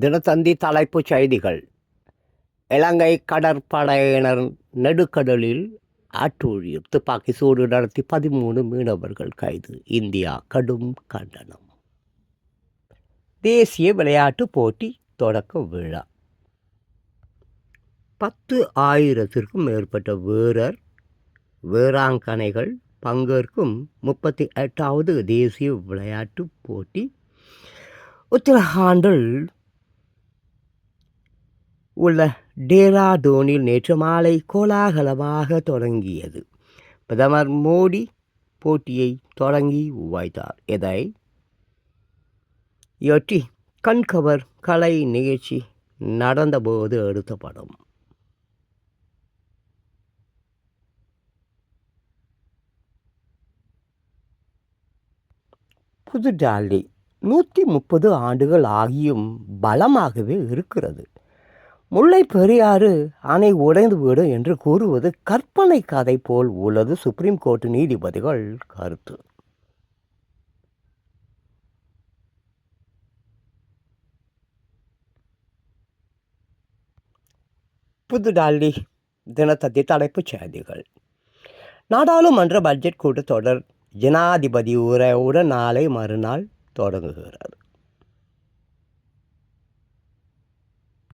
தினத்தந்தி தலைப்புச் செய்திகள். இலங்கை கடற்படையினர் நெடுக்கடலில் ஆற்றூழியர் துப்பாக்கி சூடு நடத்தி பதிமூணு மீனவர்கள் கைது. இந்தியா கடும் கண்டனம். தேசிய விளையாட்டு போட்டி தொடக்க விழா. பத்து ஆயிரத்திற்கும் மேற்பட்ட வீரர் வீராங்கனைகள் பங்கேற்கும் முப்பத்தி எட்டாவது தேசிய விளையாட்டு போட்டி. உத்தரகாண்டில் உள்ள டேராடூனில் நேற்று மாலை கோலாகலமாக தொடங்கியது. பிரதமர் மோடி போட்டியை தொடங்கி வைத்தார். இதை யொட்டி கண்கவர் கலை நிகழ்ச்சி நடந்தபோது எடுத்த படம் புதுடாலி நூற்றி முப்பது ஆண்டுகள் ஆகியும் பலமாகவே இருக்கிறது. முல்லை பெரியாறு அணை உடைந்து விடும் என்று கூறுவது கற்பனை கதை போல் உள்ளது சுப்ரீம் கோர்ட் நீதிபதிகள் கருத்து. புதுடெல்லி தினத்தந்தி தலைப்புச் செய்திகள். நாடாளுமன்ற பட்ஜெட் கூட்டத்தொடர் ஜனாதிபதி உரையுடன் நாளை மறுநாள் தொடங்குகிறது.